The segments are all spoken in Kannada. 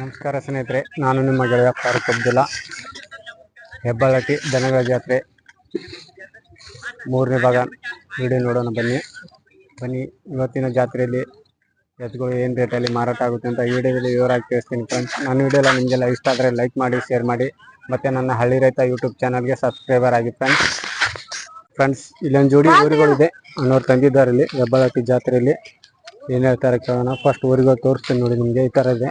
ನಮಸ್ಕಾರ ಸ್ನೇಹಿತರೆ, ನಾನು ನಿಮ್ಮ ಗೆಳೆಯ ಫಾರೂಕ್ ಅಬ್ದುಲ್ಲಾ. ಹೆಬ್ಬಾಳಟ್ಟಿ ದನಗಳ ಜಾತ್ರೆ ಮೂರನೇ ಭಾಗ ವಿಡಿಯೋ ನೋಡೋಣ ಬನ್ನಿ. ಬನ್ನಿ, ಇವತ್ತಿನ ಜಾತ್ರೆಯಲ್ಲಿ ಎತ್ತುಗಳು ಏನು ರೇಟಲ್ಲಿ ಮಾರಾಟ ಆಗುತ್ತೆ ಅಂತ ವಿಡಿಯೋದಲ್ಲಿ ವಿವರವಾಗಿ ತಿಳಿಸ್ತೀನಿ ಫ್ರೆಂಡ್ಸ್ ನನ್ನ ವಿಡಿಯೋ ಎಲ್ಲ ನಿಮಗೆಲ್ಲ ಇಷ್ಟ ಆದರೆ ಲೈಕ್ ಮಾಡಿ ಶೇರ್ ಮಾಡಿ. ಮತ್ತು ನನ್ನ ಹಳ್ಳಿ ರೈತ ಯೂಟ್ಯೂಬ್ ಚಾನಲ್ಗೆ ಸಬ್ಸ್ಕ್ರೈಬರ್ ಆಗಿ ಫ್ರೆಂಡ್ಸ್ ಫ್ರೆಂಡ್ಸ್ ಇಲ್ಲೊಂದು ಜೋಡಿ ಊರುಗಳಿದೆ ಅನ್ನೋರು ತಂದಿದ್ದಾರೆ ಇಲ್ಲಿ ಹೆಬ್ಬಾಳಟ್ಟಿ ಜಾತ್ರೆಯಲ್ಲಿ. ಏನು ಹೇಳ್ತಾರೆ ಕೇಳೋಣ. ಫಸ್ಟ್ ಊರಿಗೆ ತೋರಿಸ್ತೀನಿ ನೋಡಿ ನಿಮಗೆ, ಈ ಥರ ಇದೆ.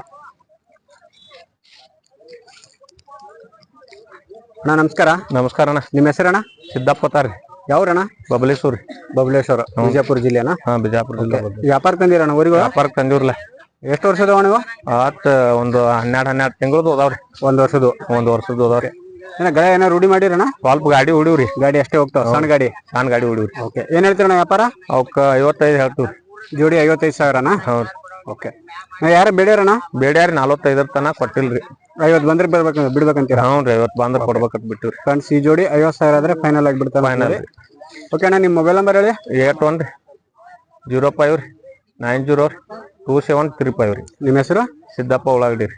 ಅಣ್ಣ ನಮಸ್ಕಾರ. ನಮಸ್ಕಾರ ಅಣ್ಣ. ನಿಮ್ಮ ಹೆಸರಣ್ಣ ಸಿದ್ದಪ್ಪ ತಾರಿ ಯಾವ್ರಣ ಬಬಲೇಶ್ವರ್ ಬಬಲೇಶ್ವರ. ಬಿಜಾಪುರ ಜಿಲ್ಲೆನ ಹಾ ಬಿಜಾಪುರ ಜಿಲ್ಲೆ ವ್ಯಾಪಾರ ತಂದಿರಣ್ಣ ಊರಿಗೆ? ವ್ಯಾಪಾರ ತಂದಿವ್ರಲ್ಲ ಎಷ್ಟು ವರ್ಷದ ನೀವು ಆತ್ ಒಂದು ಹನ್ನೆರಡು ಹನ್ನೆರಡು ತಿಂಗಳದ್ದು ಹೋದಾವ್ರಿ ಒಂದ್ ವರ್ಷದ್ದು. ಒಂದ್ ವರ್ಷದ್ದು ಹೋದಾವ್ರಿ ಏನ ಗಳ ಏನೋ ರೂಢಿ ಮಾಡಿರಣ್ಣ ಸ್ವಲ್ಪ ಗಾಡಿ ಹೊಡಿವ್ರಿ ಗಾಡಿ ಅಷ್ಟೇ ಹೋಗ್ತಾವ ಸಣ್ಣ ಗಾಡಿ? ಸಣ್ಣ ಗಾಡಿ ಹೊಡಿವ್ರಿ ಓಕೆ. ಏನ್ ಹೇಳ್ತೀರಣ್ಣ ವ್ಯಾಪಾರ? ಅವಕ್ಕ ಐವತ್ತೈದು ಹೇಳ್ತೀವಿ ಜೋಡಿ ಐವತ್ತೈದು ಸಾವಿರನ ಹೌದ್ರಿ ಓಕೆ. ಯಾರು ಬೇಡ್ಯಾರಣ್ಣ? ಬೇಡ್ಯಾರಿ ನಲವತ್ತೈದರ ತನ ಕೊಟ್ಟಿಲ್ರಿ. ಐವತ್ತು ಬಂದ್ರೆ ಬರ್ಬೇಕು ಬಿಡ್ಬೇಕಂತೀರ? ಹ್ಞೂ ರೀ ಐವತ್ತು ಬಂದ್ರೆ ಕೊಡ್ಬೇಕಂತ ಬಿಟ್ಟಿವ್ರಿ. ಫ್ರೆಂಡ್ಸ್ ಈ ಜೋಡಿ ಐವತ್ತು ಸಾವಿರ ಆದ್ರೆ ಫೈನಲ್ ಆಗಿ ಬಿಡ್ತಾರೆ ಫೈನಲ್ ಓಕೆ ಅಣ್ಣ ನಿಮ್ಮ ಮೊಬೈಲ್ ನಂಬರ್ ಹೇಳಿ? ಏಟ್ ಒನ್ ರೀ. ಜೀರೋ ಫೈವ್ ರೀ. Nine zero two seven three five ರೀ. ನಿಮ್ಮ ಹೆಸರು? ಸಿದ್ದಪ್ಪ ಉಳ್ಳಾಗಡ್ಡಿ ರೀ.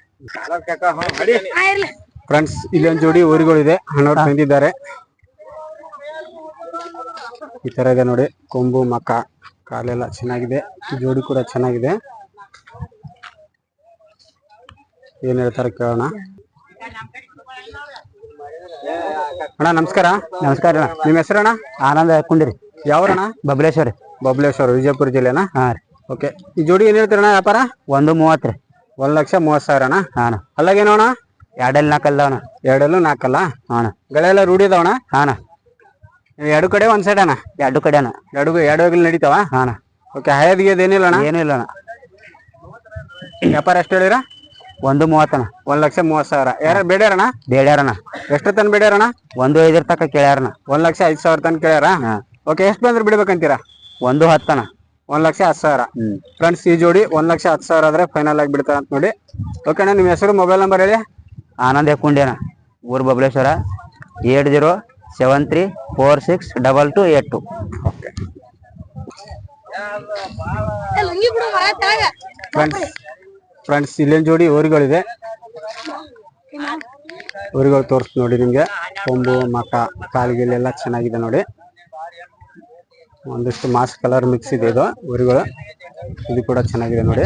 ಫ್ರೆಂಡ್ಸ್ ಇಲ್ಲೊಂದು ಜೋಡಿ ಊರುಗಳಿದೆ. ಹಣ್ಣವ್ರು ಹಂಗಿದ್ದಾರೆ ಈ ತರ ಇದೆ ನೋಡಿ. ಕೊಂಬು ಮಕ್ಕ ಕಾಲೆಲ್ಲ ಚೆನ್ನಾಗಿದೆ. ಜೋಡಿ ಕೂಡ ಚೆನ್ನಾಗಿದೆ. ಏನ್ ಹೇಳ್ತಾರೆ ಕೇಳೋಣ. ಅಣ್ಣ ನಮಸ್ಕಾರ. ನಮಸ್ಕಾರ ಅಣ್ಣ. ನಿಮ್ಮ ಹೆಸರಣ್ಣ ಆನಂದ ಹಾಕೊಂಡಿರಿ ಯಾವ್ರಣ್ಣ ಬಬ್ಲೇಶ್ವರಿ. ಬಬ್ಲೇಶ್ವರ ವಿಜಯಪುರ ಜಿಲ್ಲೆನಾ? ಹಾ ರೀ. ಓಕೆ. ಈ ಜೋಡಿ ಏನ್ ಹೇಳ್ತೀರಣ್ಣ ವ್ಯಾಪಾರ? ಒಂದು ಮೂವತ್ತು ರೀ. ಒಂದ್ ಲಕ್ಷ ಮೂವತ್ ಸಾವಿರಣ್ಣ ಹಾಂ ಅಲ್ಲಾಗೇನೋಣ ಎರಡಲ್ಲಿ ಅಣ್ಣ. ಎರಡಲ್ಲೂ ನಾಲ್ಕಲ್ಲ? ಅಣ್ಣ. ಗಳೆಲ್ಲ ರೂಢಿ ಇದಾವಣ ಹಾಂ ಎರಡು ಕಡೆ ಒಂದ್ ಸೈಡ್ ಅಣ್ಣ? ಎರಡು ಕಡೆ ಅಣ್ಣ. ಎರಡು ಎರಡು ನಡೀತಾವ? ಹಾಂ ಓಕೆ ಹಳದಿಗೆ ಏನಿಲ್ಲ ಅಣ್ಣ? ಏನಿಲ್ಲ ಇಲ್ಲಣ್ಣ ವ್ಯಾಪಾರ ಎಷ್ಟು ಹೇಳಿರ? ಒಂದು ಮೂವತ್ತಣ್ಣ. ಒಂದ್ ಲಕ್ಷ ಮೂವತ್ ಸಾವಿರ. ಯಾರು ಬೇಡ್ಯಾರಣ್ಣ? ಬೇಡ್ಯಾರಣ ಎಷ್ಟು ತನ ಬೇಡ್ಯಾರಣ ಒಂದು ಐದರ ತನಕ ಕೇಳ್ಯಾರಣ್ಣ. ಒಂದ್ ಲಕ್ಷ ಐದ್ ಸಾವಿರ ತನಕ ಕೇಳ್ಯಾರ? ಹಾಂ. ಓಕೆ ಎಷ್ಟು ಬಂದ್ರೆ ಬಿಡ್ಬೇಕಂತೀರಾ? ಒಂದು ಹತ್ತಣ್ಣ. ಒಂದ್ ಲಕ್ಷ ಹತ್ತು ಸಾವಿರ. ಹ್ಞೂ ಫ್ರೆಂಡ್ಸ್ ಈ ಜೋಡಿ ಒಂದ್ ಲಕ್ಷ ಹತ್ತು ಸಾವಿರ ಆದ್ರೆ ಫೈನಲ್ ಆಗಿ ಬಿಡ್ತಾರೆ ಅಂತ ನೋಡಿ. ಓಕೆ ಅಣ್ಣ ನಿಮ್ಮ ಹೆಸರು ಮೊಬೈಲ್ ನಂಬರ್ ಹೇಳಿ. ಆನಂದ್ ಹೆಕ್ಕುಂಡೇನ ಊರು Babaleshwar. Eight zero seven three four six double two eight two. Friends friends ಇಲ್ಲೊಂದು ಜೋಡಿ ಊರುಗಳಿದೆ ಊರುಗಳು ತೋರಿಸ್ ನೋಡಿ ನಿಮಗೆ. ಕೊಂಬು ಮಕ ಕಾಲಿಗೆಲ್ಲ ಚೆನ್ನಾಗಿದೆ ನೋಡಿ. ಒಂದಿಷ್ಟು ಮಾಸ್ ಕಲರ್ ಮಿಕ್ಸ್ ಇದೆ ಇದು ಊರುಗಳು ಇದು ಕೂಡ ಚೆನ್ನಾಗಿದೆ ನೋಡಿ.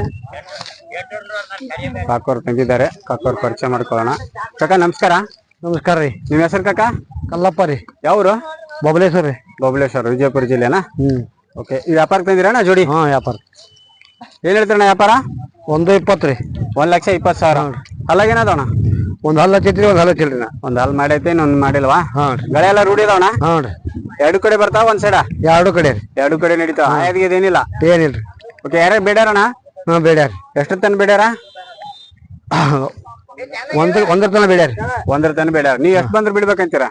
ಕಾಕೋರ್ ತಂದಿದ್ದಾರೆ. ಕಾಕೋರ್ ಪರಿಚಯ ಮಾಡ್ಕೊಳ್ಳೋಣ. ಕಾಕ ನಮಸ್ಕಾರ. ನಮಸ್ಕಾರ ರೀ. ನಿಮ್ಮ ಹೆಸರು ಕಾಕ? ಕಲ್ಲಪ್ಪ ರೀ. ಯಾವ್ರು? ಬಬಲೇಶ್ವರ ರೀ. ಬಬಲೇಶ್ವರ ವಿಜಯಪುರ ಜಿಲ್ಲೆನಾ? ಹ್ಞೂ ಓಕೆ ಈ ವ್ಯಾಪಾರಕ್ಕೆ ತಂದಿರಣ್ಣ ಜೋಡಿ? ಹಾಂ ವ್ಯಾಪಾರ. ಏನ್ ಹೇಳ್ತೀರಣ್ಣ ವ್ಯಾಪಾರ? ಒಂದು ಇಪ್ಪತ್ತು ರೀ. ಒಂದ್ ಲಕ್ಷ ಇಪ್ಪತ್ತು ಸಾವಿರ. ಅಲ್ಲಾಗೇನದವಣ ಒಂದು ಹಲ್ಲು ಹಚ್ಚೈತ್ರಿ ಒಂದು ಹಲ್ಲು ಹಚ್ಚಿಲ್ರಿ. ನಾ ಒಂದ್ ಹಾಲ್ ಮಾಡೈತೆ ಇನ್ನೊಂದ್ ಮಾಡಿಲ್ವಾ? ಹಾಂ ರೀ. ಗಳೆ ಎಲ್ಲ ರೂಢಿ ಇದಾವಣ ಹಾಂ ರೀ. ಎರಡು ಕಡೆ ಬರ್ತಾವ ಒಂದ್ ಸೈಡ ಎರಡು ಕಡೆ ರೀ. ಎರಡು ಕಡೆ ನಡೀತಾವ. ಆಯದ್ಗೆ ಏನಿಲ್ಲ ಏನಿಲ್ರಿ ಓಕೆ ಯಾರ್ಯಾರು ಬೇಡ್ಯಾರಣ ಹಾಂ ಬೇಡ್ಯಾರ. ಎಷ್ಟು ತನ ಬೇಡ್ಯಾರ? ಒಂದ್ರ ಒಂದ್ರ ತನ ಬೇಡ್ಯಾರ. ಒಂದ್ರ ತನ ಬೇಡ್ಯಾರ. ನೀವ್ ಎಷ್ಟು ಬಂದ್ರೆ ಬಿಡ್ಬೇಕಂತೀರ?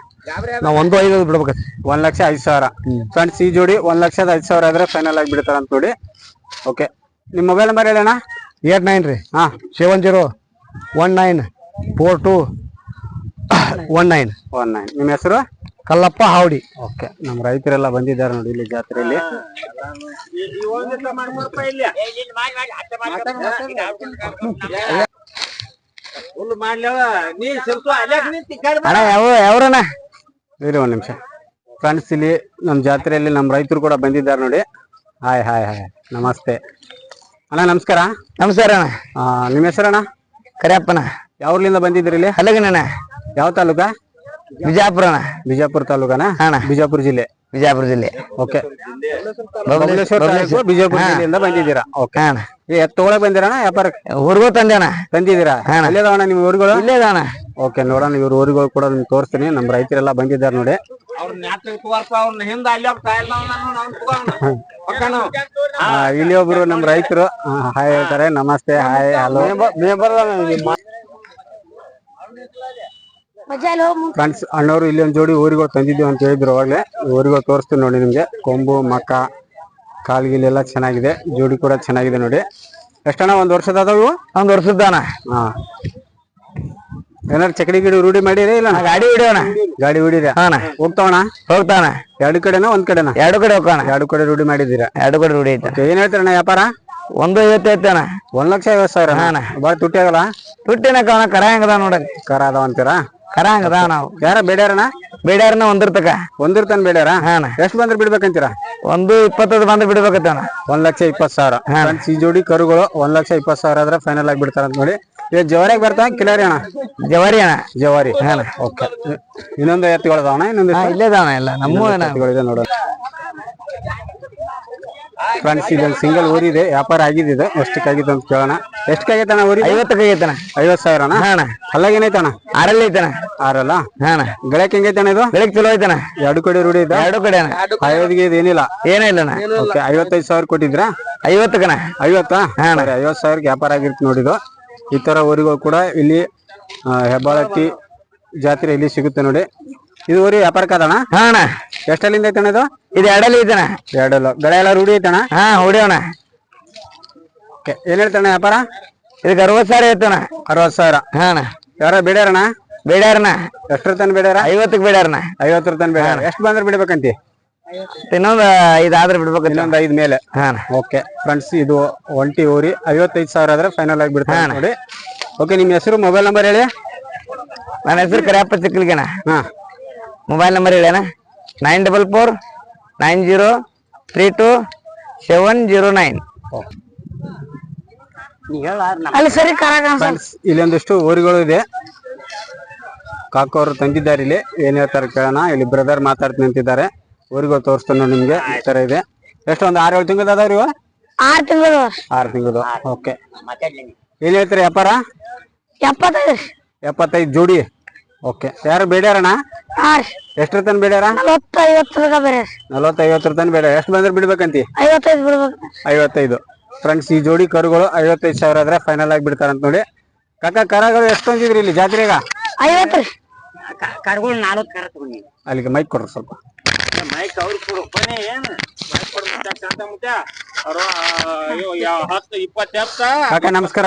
ನಾವು ಒಂದು ಐದು ಬಿಡ್ಬೇಕ ಒಂದ್ ಲಕ್ಷ ಐದ್ ಸಾವಿರ. ಫ್ರೆಂಡ್ಸ್ ಈ ಜೋಡಿ ಒಂದ್ ಲಕ್ಷದ ಐದ್ ಸಾವಿರ ಆದ್ರೆ ಫೈನಲ್ ಆಗಿ ಬಿಡ್ತಾರ ಅಂತ ನೋಡಿ. ಓಕೆ ನಿಮ್ ಮೊಬೈಲ್ ನಂಬರ್ ಹೇಳಣ್ಣ? ಏಟ್ ನೈನ್ ರೀ. ಹಾ. Seven zero one nine four two one nine. One nine. ನಿಮ್ಮ ಹೆಸರು? ಕಲ್ಲಪ್ಪ ಹಾವಡಿ. ಓಕೆ. ನಮ್ಮ ರೈತರೆಲ್ಲ ಬಂದಿದ್ದಾರೆ ನೋಡಿ ಇಲ್ಲಿ ಜಾತ್ರೆಯಲ್ಲಿ. ಅಣ್ಣ ಯಾವ ಯಾವ್ರಣ್ಣ? ಇರಿ ಒಂದು ನಿಮಿಷ. ಫ್ರೆಂಡ್ಸ್ ಇಲ್ಲಿ ನಮ್ಮ ಜಾತ್ರೆಯಲ್ಲಿ ನಮ್ಮ ರೈತರು ಕೂಡ ಬಂದಿದ್ದಾರೆ ನೋಡಿ. Hi hi hi. ನಮಸ್ತೆ. ಅಣ್ಣ ನಮಸ್ಕಾರ. ನಮಸ್ಕಾರ ಅಣ್ಣ. ಆ, ನಿಮ್ಮ ಹೆಸರಣ್ಣ? ಕರಿಯಪ್ಪನ. ಯಾವ ಬಂದಿದ್ರಿ ಬಂದಿದ್ದೀರಿ ಇಲ್ಲಿ? ಹಲಗನಣ್ಣ. ಯಾವ ತಾಲೂಕ? ಬಿಜಾಪುರ ಅಣ್ಣ. ಬಿಜಾಪುರ ತಾಲೂಕನ? ಅಣ್ಣ. ಬಿಜಾಪುರ ಜಿಲ್ಲೆ. ಬಿಜಾಪುರ ಜಿಲ್ಲೆ ಓಕೆ ಬಬಲೇಶ್ವರ ತಾಲೂಕು ಬಿಜಾಪುರ ಜಿಲ್ಲೆಯಿಂದ ಬಂದಿದ್ದೀರಾ? ಓಕೆ ಅಣ್ಣ ತಗೊಳಕ್ ಬಂದಿರಣ್ಣ ವ್ಯಾಪಾರಕ್ಕೆ ಊರ್ಗೋ ತಂದೆ ಅಣ್ಣ ತಂದಿದ್ದೀರಾ ಅಣ್ಣ ನಿಮ್ಮ ಊರುಗಳು? ಇಲ್ಲೇ ಅಣ್ಣ ಓಕೆ ನೋಡೋಣ ಇವ್ರ ಊರುಗಳು ಕೂಡ ನಿಮ್ಗೆ ತೋರಿಸ್ತೀನಿ. ನಮ್ಮ ರೈತರೆಲ್ಲ ಬಂದಿದ್ದಾರೆ ನೋಡಿ. ಆ, ಇಲ್ಲಿ ಒಬ್ರು ನಮ್ಮ ರೈತರು. ಹಾಯ್ ಹೇಳ್ತಾರೆ. ನಮಸ್ತೆ ಹಾಯ್ ಹಲೋ. ಫ್ರೆಂಡ್ಸ್ ಅಣ್ಣವರು ಇಲ್ಲಿ ಒಂದ್ ಜೋಡಿ ಊರಿಗಳು ತಂದಿದ್ದೀವಿ ಅಂತ ಹೇಳಿದ್ರು ಅವಾಗಲೇ. ಊರಿಗಳು ತೋರಿಸ್ತೀನಿ ನೋಡಿ ನಿಮ್ಗೆ. ಕೊಂಬು ಮಕ್ಕ ಕಾಲ್ಗಿಲೆಲ್ಲ ಚೆನ್ನಾಗಿದೆ. ಜೋಡಿ ಕೂಡ ಚೆನ್ನಾಗಿದೆ ನೋಡಿ. ಎಷ್ಟಣ್ಣ ಒಂದ್ ವರ್ಷದ ಅದಾವು ಇವು? ಒಂದ್ ವರ್ಷದ ಅಣ್ಣ ಹಾ. ಏನಾರು ಚಕಡಿ ಗಿಡಿ ರೂಢಿ ಮಾಡಿರಿ ಇಲ್ಲ? ಅಣ್ಣ, ಗಾಡಿ ಹಿಡಿಯೋಣ. ಗಾಡಿ ಹೊಡಿರ ಅಣ್ಣ ಹೋಗ್ತಾವಣ ಹೋಗ್ತಾನ. ಎರಡು ಕಡೆನ ಒಂದ್ ಕಡೆನಾ? ಎರಡು ಕಡೆ ಹೋಗೋಣ ಎರಡು ಕಡೆ ರೂಢಿ ಮಾಡಿದ್ದೀರಾ? ಎರಡು ಕಡೆ ರೂಢಿ ಐತೆ. ಏನ್ ಹೇಳ್ತೀರಣ್ಣ ವ್ಯಾಪಾರ? ಒಂದು ಐವತ್ತು ಐತೆ ಅಣ್ಣ ಒಂದ್ ಲಕ್ಷ ಐವತ್ತು ಸಾವಿರ ಹಾಂ. ಬಾಳ ತುಟ್ಟಿ ಆಗಲ್ಲ? ತುಟ್ಟಿನ ಕವನ ಕರ ಹೆಂಗದ ನೋಡಕ್ ಕರ ಅದಾವ ಅಂತೀರಾ? ಕರ ಹೆಂಗದ ನಾವು. ಯಾರ ಬೇಡ್ಯಾರಣ ಬೇಡ್ಯಾರನ ಒಂದಿರ್ತಕ. ಒಂದಿರ್ತಾನ ಬೇಡ್ಯಾರ? ಹಾಣ ಎಷ್ಟು ಬಂದ್ರೆ ಬಿಡ್ಬೇಕಂತೀರಾ? ಒಂದು ಇಪ್ಪತ್ತೈದು ಬಂದ್ರೆ ಬಿಡ್ಬೇಕತ್ತಣ್ಣ ಒಂದ್ ಲಕ್ಷ ಇಪ್ಪತ್ತು ಸಾವಿರ. Friends, ಈ ಜೋಡಿ ಕರುಗಳು ಒಂದ್ ಲಕ್ಷ ಇಪ್ಪತ್ತು ಸಾವಿರ ಆದ್ರೆ ಫೈನಲ್ ಆಗಿ ಬಿಡ್ತಾರ ಅಂತ ನೋಡಿ. ಈಗ ಜವಾರಿಯಾಗಿ ಬರ್ತಾವ ಕಿಲಾರಿ ಅಣ್ಣ? ಜವಾರಿ ಅಣ್ಣ. ಜವಾರಿ. ಓಕೆ. ಇನ್ನೊಂದು ಎತ್ತುಗಳದಾವಣ ಇನ್ನೊಂದು ಇಲ್ಲೇ ಇಲ್ಲೇದಾವಣ ಇಲ್ಲ ನಮ್ಮ ಎತ್ತುಗಳಿದೆ ನೋಡೋಣ. ಫ್ರೆಂಡ್ಸ್ ಇದೊಂದು ಸಿಂಗಲ್ ಊರಿದೆ ವ್ಯಾಪಾರ ಆಗಿದೆ ಇದು ಎಷ್ಟಕ್ಕಾಗಿತ್ತು ಅಂತ ಕೇಳೋಣ. ಎಷ್ಟಕ್ಕಾಗೈತೆ ಅಣ್ಣ ಊರಿ ಐವತ್ತಕ್ಕೆ ಐತಣ್ಣ. ಐವತ್ತು ಅಣ್ಣ? ಹಾಣ ಅಲ್ಲಾಗ ಏನೈತೆ ಅಣ್ಣ? ಆರಲ್ಲಿ ಐತಣ ಆರಲ್ಲ? ಹಾಣ ಗಳಕ್ಕೆ ಹೆಂಗೈತೆ ಅಣ್ಣ ಇದು? ಗಳಕ್ಕೆ ಚಲೋ ಐತಣ ಎರಡು ಕಡೆ ರೂಢಿ ಇದೆ ಎರಡು ಕಡೆ ಅಣ್ಣ. ಐವತ್ತಿಗೆ ಇದು ಏನಿಲ್ಲ? ಏನೇ ಇಲ್ಲಣ್ಣ ಓಕೆ ಐವತ್ತೈದು ಸಾವಿರ ಕೊಟ್ಟಿದ್ರ ಐವತ್ತಕ್ಕಣ ಐವತ್ತಾ? ಹಾಣ ಐವತ್ತು ಸಾವಿರಕ್ಕೆ ವ್ಯಾಪಾರ ಆಗಿರ್ತಿ ನೋಡಿದು ಈ ತರ ಊರಿಗಳು ಕೂಡ ಇಲ್ಲಿ ಆ, ಹೆಬ್ಬಾಳಟ್ಟಿ ಜಾತ್ರೆ ಇಲ್ಲಿ ಸಿಗುತ್ತೆ ನೋಡಿ. ಇದು ಊರಿ ವ್ಯಾಪಾರಕ್ಕೆ ಅದಣ್ಣ ಹಾ ಅಣ್ಣ. ಎಷ್ಟಲ್ಲಿಂದ ಐತಣ ಇದು? ಇದು ಎರಡಲ್ಲಿ ಇದನ ಎರಡಲ್ಲ. ಗಳೆ ಎಲ್ಲ ರೂಢಿ ಐತಣ ಹಾ ಹೊಡಿಯೋಣ ಓಕೆ ಏನ್ ಹೇಳ್ತಾನೆ ವ್ಯಾಪಾರ? ಇದಕ್ಕೆ ಅರವತ್ತು ಸಾವಿರ ಐತಣ ಅರವತ್ತು ಸಾವಿರ. ಹಾ ಅಣ್ಣ. ಯಾರ ಬೇಡ್ಯಾರಣ ಬೇಡ್ಯಾರಣ ಎಷ್ಟರ ತನ ಬೇಡ್ಯಾರ ಐವತ್ತಕ್ಕೆ ಬೇಡ್ಯಾರಣ ಐವತ್ತರ ತನ ಬೇಡ ಎಷ್ಟು ಬಂದ್ರೆ ಬಿಡ್ಬೇಕಂತಿ? ಇನ್ನೊಂದು ಇದಾದ್ರೆ ಬಿಡ್ಬೇಕು ಇನ್ನೊಂದು ಐದು ಮೇಲೆ. ಹಾ ಓಕೆ ಫ್ರೆಂಡ್ಸ್ ಇದು ಒಂಟಿ ಊರಿ ಐವತ್ತೈದು ಸಾವಿರ ಆದ್ರೆ ಫೈನಲ್ ಆಗಿ ಬಿಡ್ತಾ ನೋಡಿ. ಓಕೆ ನಿಮ್ಮ ಹೆಸರು ಮೊಬೈಲ್ ನಂಬರ್ ಹೇಳಿ? ನನ್ನ ಹೆಸರು ಕರಿಯಪ್ಪ ಚಿಕ್ಕಲಿಗಣ ಹಾ. Mobile number ಹೇಳಣ್ಣ nine double four nine zero three two seven zero nine ಅಲ್ಲಿ ಸರಿ ಇಲ್ಲೊಂದಿಷ್ಟು ಊರುಗಳು ಇದೆ. ಕಾಕೋರು ತಂದಿದ್ದಾರೆ ಇಲ್ಲಿ. ಏನ್ ಹೇಳ್ತಾರೆ ಕೇಳೋಣ. ಇಲ್ಲಿ ಬ್ರದರ್ ಮಾತಾಡ್ತೀನಿ ಅಂತಿದ್ದಾರೆ ಊರಿಗೋ ತೋರಿಸ್ತಾನೆ ನಿಮ್ಗೆ. ಈ ತರ ಇದೆ. ಎಷ್ಟು ಒಂದು ಆರು ಏಳು ತಿಂಗಳು ಅದಾವ್ರಿ ಇವ? ಆರು ತಿಂಗಳು. ಆರು ತಿಂಗಳು. ಓಕೆ ಏನ್ ಹೇಳ್ತೀರಿ ವ್ಯಾಪಾರ? ಎಪ್ಪತ್ತೈದು. ಎಪ್ಪತ್ತೈದು ಜೋಡಿ. ಓಕೆ. ಯಾರು ಬೇಡ್ಯಾರಣ್ಣ? ಎಷ್ಟ್ರ ತನ ಬೇಡ್ಯಾರ? ನಲವತ್ತೈವತ್ತರ ಬೇರೆ ರೀ ನಲವತ್ತು ಐವತ್ತರ ತನ ಬೇಡ ಎಷ್ಟು ಬಂದ್ರೆ ಬಿಡ್ಬೇಕಂತಿ? ಐವತ್ತೈದು ಬಿಡ್ಬೇಕು. ಐವತ್ತೈದು. ಫ್ರೆಂಡ್ಸ್ ಈ ಜೋಡಿ ಕರುಗಳು ಐವತ್ತೈದು ಸಾವಿರ ಆದ್ರೆ ಫೈನಲ್ ಆಗಿ ಬಿಡ್ತಾರಂತ ನೋಡಿ. ಕಾಕ ಕರಗಳು ಎಷ್ಟು ತಂದಿದ್ರಿ ಇಲ್ಲಿ ಜಾತ್ರೆಗ ಐವತ್ತು ಕರ್ಗಳು ನಾಲ್ಕು ಕರ ತಗೊಂಡಿ ಅಲ್ಲಿಗೆ ಮೈಕ್ ಕೊಡ್ರಿ ಸ್ವಲ್ಪ. ಮೈಕ್ ಅವ್ರು ಕೊಡು. ಕೊನೆ ಏನು? ಮೈಕ್ ಹತ್ತು ಇಪ್ಪತ್ತು ಕಾಕ ನಮಸ್ಕಾರ.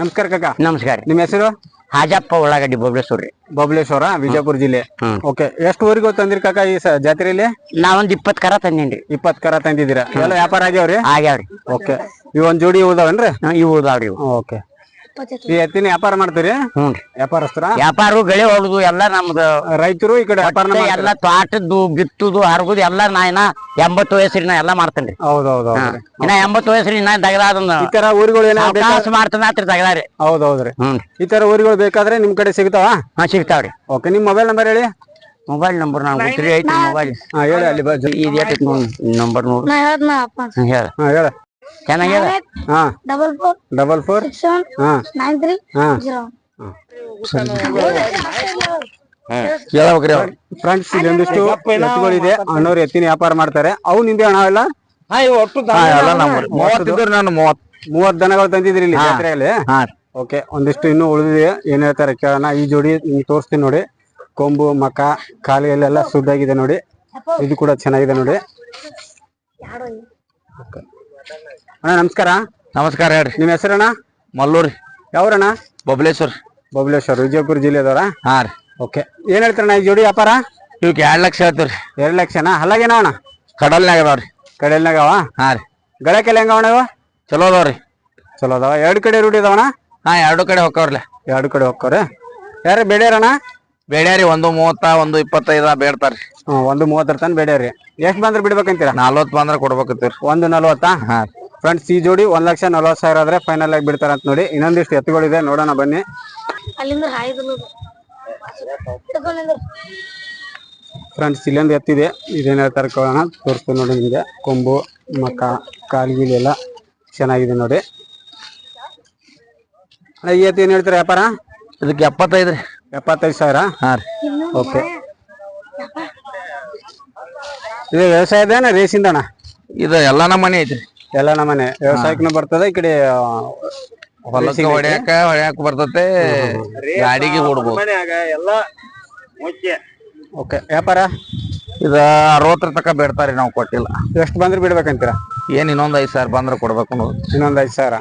ನಮಸ್ಕಾರ ಕಾಕ. ನಮಸ್ಕಾರ. ನಿಮ್ಮ ಹೆಸರು? ಹಾಜಪ್ಪ ಉಳ್ಳಾಗಡ್ಡಿ ಬೊಬ್ಳೇಶ್ವರ ರೀ. ಬಬಲೇಶ್ವರ ವಿಜಯಪುರ ಜಿಲ್ಲೆ. ಹ್ಮ್. ಓಕೆ ಎಷ್ಟು ಊರಿಗೆ ತಂದಿರಿ ಕಾಕ ಈ ಸ- ಜಾತ್ರೆಯಲ್ಲಿ ನಾವೊಂದ್ ಇಪ್ಪತ್ ಕರ ತಂದೇನ್ರಿ. ಇಪ್ಪತ್ ಕರ ತಂದಿದ್ದೀರಾ? ಎಲ್ಲ ವ್ಯಾಪಾರ ಆಗ್ಯಾವ್ರಿ? ಆಗ್ಯಾವ್ರಿ. ಓಕೆ ಇವ್ ಒಂದ್ ಜೋಡಿ ಉಳ್ದಾವೇನ್ರಿ ಹ್ಮ್, ಇವು ಉಳ್ದಾವ್ರಿ ಇವು. ಓಕೆ. ಈ ಎತ್ತಿನ ವ್ಯಾಪಾರ ಮಾಡ್ತೀರಿ? ಹು ರೀ ವ್ಯಾಪಾರಸ್ಥರ? ವ್ಯಾಪಾರ ಗಳೆ ಹೋಗುದು ಎಲ್ಲ ನಮ್ದು ರೈತರು ಈ ಕಡೆ ವ್ಯಾಪಾರ ಮತ್ತೆ ಎಲ್ಲ ತೋಟದ್ದು ಬಿತ್ತುದು ಹರಗುದು ಎಲ್ಲ ನಾ ಇನ್ನ ಎಂಬತ್ತು ವಯಸ್ಸಿನ ನಾ ಎಲ್ಲ ಮಾಡ್ತೇನ್ರಿ. ಹೌದೌದು ಇನ್ನ ಎಂಬತ್ತು ವಯಸ್ಸಿನ ಇನ್ನ ತೆಗದಾದನ್ನ ಈ ತರ ಊರುಗಳು ಏನಾದ್ರು ಅವಕಾಶ ಮಾಡ್ತಾನ ಹೌದೌದ್ರಿ. ಈ ತರ ಊರುಗಳು ಬೇಕಾದ್ರೆ ನಿಮ್ ಕಡೆ ಸಿಗ್ತಾವ? ಹಾ ಸಿಗ್ತಾವ್ರಿ. ಓಕೆ ನಿಮ್ ಮೊಬೈಲ್ ನಂಬರ್ ಹೇಳಿ? ಮೊಬೈಲ್ ನಂಬರ್ ನಾನು ಗೊತ್ತಿರಿ ಐತಿ ಮೊಬೈಲ್ ಹಾ ಹೇಳಿ ಅಲ್ಲಿ ಬಾಜು ಇದು ನೋಡಿ ನಂಬರ್ ನೋಡು. ನಾ ಹೇಳ್ದ ಹೇಳ. ಹಾ ಹೇಳ. ಚೆನ್ನಾಗಿ ಹಾ. ಡಬಲ್ ಫೋರ್ ಡಬಲ್ ಫೋರ್ ಹಾ. ನೈನ್ ತ್ರೀ ಹಾ. ಜೀರೋ ಕೇಳಬೇಕ್ರಿ ಅವ್ರು. ಫ್ರೆಂಡ್ಸ್ ಇಲ್ಲೊಂದಿಷ್ಟು ಎತ್ತುಗಳಿದೆ. ಅಣ್ಣವ್ರು ಎತ್ತಿನ ವ್ಯಾಪಾರ ಮಾಡ್ತಾರೆ. ಅವು ನಿಂದೆ ಅಣ್ಣ ಎಲ್ಲ? ಮೂವತ್ತಿದ್ರು ನಾನು ಮೂವತ್ತು. ಮೂವತ್ ದನಗಳು ತಂದಿದ್ರಿ ಇಲ್ಲಿ ಜಾತ್ರೆಯಲ್ಲಿ? ಹಾ. ಓಕೆ ಒಂದಿಷ್ಟು ಇನ್ನು ಉಳಿದಿದೆ. ಏನ್ ಹೇಳ್ತಾರೆ ಕೇಳೋಣ. ಈ ಜೋಡಿ ನಿಮ್ಗೆ ತೋರಿಸ್ತೀನಿ ನೋಡಿ. ಕೊಂಬು ಮಕ ಶುದ್ಧ ಆಗಿದೆ ನೋಡಿ. ಇದು ಕೂಡ ಚೆನ್ನಾಗಿದೆ ನೋಡಿ. ಅಣ್ಣ ನಮಸ್ಕಾರ. ನಮಸ್ಕಾರ ಹೇಳ್ರಿ. ನಿಮ್ಮ ಹೆಸರಣ್ಣ? ಮಲ್ಲೂರಿ. ಯಾವ್ರಣ್ಣ? ಬಬಲೇಶ್ವರ್. ಬಬಲೇಶ್ವರ್ ವಿಜಯಪುರ ಜಿಲ್ಲೆದವರ? ಹಾ ರೀ. ಓಕೆ. ಏನ್ ಹೇಳ್ತಾರಣ್ಣ ಈ ಜೋಡಿ ವ್ಯಾಪಾರ? ಇವಕ್ಕೆ ಎರಡು ಲಕ್ಷ ಹೇಳ್ತೀವ್ರಿ. ಎರಡು ಲಕ್ಷನಾ? ಹಲ್ಲಾಗೇನ ಅಣ್ಣ? ಕಡಲ್ನಾಗ ಅದಾವ್ರಿ. ಕಡಲ್ನಾಗ ಅವ ಹಾ ರೀ. ಗಡಕೆಲ್ಲ ಹೆಂಗ ಅಣ್ಣ ಇವ? ಚಲೋ ಅದಾವ್ರಿ. ಚಲೋ ಅದಾವ. ಎರಡು ಕಡೆ ರೂಢಿ ಅದಾವಣ ಹಾ ಎರಡು ಕಡೆ ಹೋಗ್ತಾವ್ರಲ್ಲ ಎರಡು ಕಡೆ ಹೊಕ್ಕವ್ರಿ? ಯಾರು ಬೇಡ್ಯಾರಣ್ಣ? ಬೇಡ್ಯಾರಿ ಒಂದು ಮೂವತ್ತ ಒಂದು ಇಪ್ಪತ್ತೈದ ಬೇಡ್ತಾರ್ರಿ. ಹ್ಞೂ ಒಂದು ಮೂವತ್ತರ ತನಕ ಬೇಡ್ಯಾರಿ ಎಷ್ಟು ಬಂದ್ರೆ ಬಿಡ್ಬೇಕಂತೀರಾ? ನಲ್ವತ್ತು ಬಂದ್ರೆ ಕೊಡ್ಬೇಕತ್ತೀರಿ ಒಂದು ನಲ್ವತ್ತಾ? ಹಾ ಫ್ರೆಂಡ್ಸ್ ಈ ಜೋಡಿ ಒಂದ್ ಲಕ್ಷ ನಲ್ವತ್ತು ಸಾವಿರ ಆದ್ರೆ ಫೈನಲ್ ಆಗಿ ಬಿಡ್ತಾರ ಅಂತ ನೋಡಿ. ಇನ್ನೊಂದಿಷ್ಟು ಎತ್ತುಗಳಿದೆ ನೋಡೋಣ ಬನ್ನಿ. ಅಲ್ಲಿಂದ ಹಾಯ್ದು ತಗೊಂಡಿದ್ರು ಫ್ರೆಂಡ್ಸ್ ಇಲ್ಲೊಂದು ಎತ್ತಿದೆ. ಇದೇನ್ ಹೇಳ್ತಾರೆ ಕೊಡೋಣ ತೋರ್ಸ್ತೀನಿ ನೋಡಿ ನಿಮಗೆ. ಕೊಂಬು ಮಕ ಕಾಲ್ಗಿಲಿ ಎಲ್ಲ ಚೆನ್ನಾಗಿದೆ ನೋಡಿ. ಈ ಎತ್ತಿ ಏನ್ ಹೇಳ್ತಾರೆ ವ್ಯಾಪಾರ? ಇದಕ್ಕೆ ಎಪ್ಪತ್ತೈದು ರೀ. ಎಪ್ಪತ್ತೈದು ಸಾವಿರ? ಹಾ ರೀ. ಓಕೆ. ಇದು ವ್ಯವಸಾಯದ ರೇಸಿಂದಣ್ಣ ಇದು ಎಲ್ಲ ನಮ್ಮ ಮನೆ ಐತ್ರಿ. ಎಲ್ಲ ನಮ್ಮನೆ ವ್ಯವಸಾಯಕ್ಕೂ ಬರ್ತದೆ ಈ ಕಡೆ ಹೊಲಕ್ಕ ಹೊಡ್ಯಾಕ ಹೊಡ್ಯಾಕ ಬರ್ತತೆ ಗಾಡಿಗೆ ಎಲ್ಲ ಓಕೆ ವ್ಯಾಪಾರ? ಇದ ಅರವತ್ತರ ತನಕ ಬಿಡ್ತಾರಿ ನಾವು ಕೊಟ್ಟಿಲ್ಲ. ಎಷ್ಟು ಬಂದ್ರೆ ಬಿಡ್ಬೇಕಂತೀರಾ? ಏನ್ ಇನ್ನೊಂದ್ ಐದ್ ಸಾವಿರ ಬಂದ್ರ ಕೊಡ್ಬೇಕು ಇನ್ನೊಂದ್ ಐದು ಸಾವಿರ.